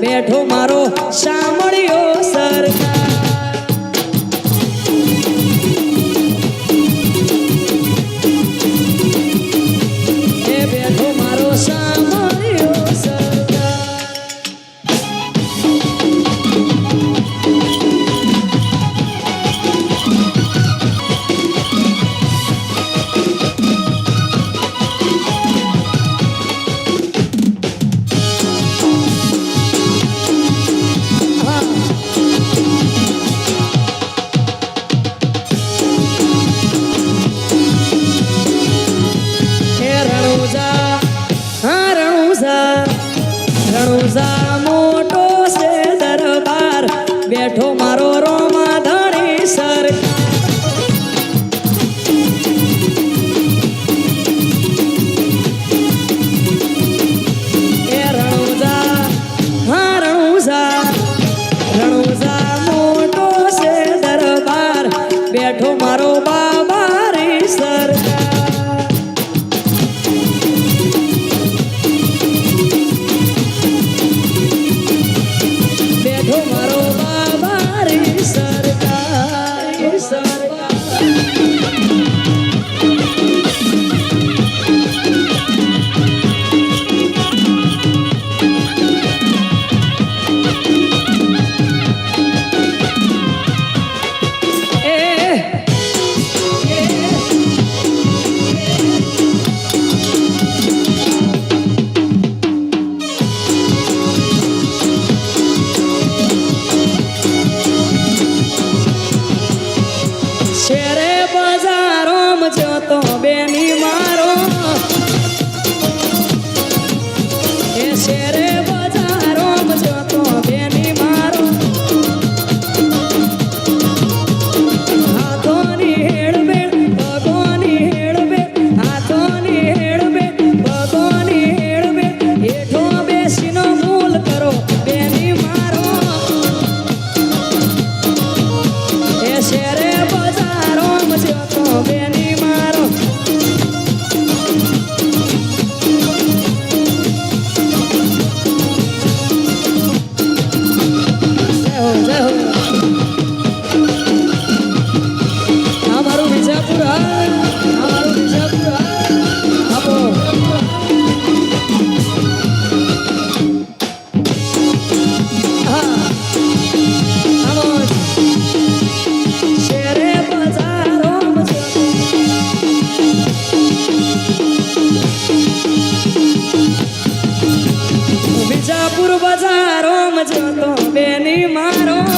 બેઠો મારો સાંભળ્યો. જાણું જા મોટો છે. যত પૂર્વ બજારો મજો તો બેની મારો.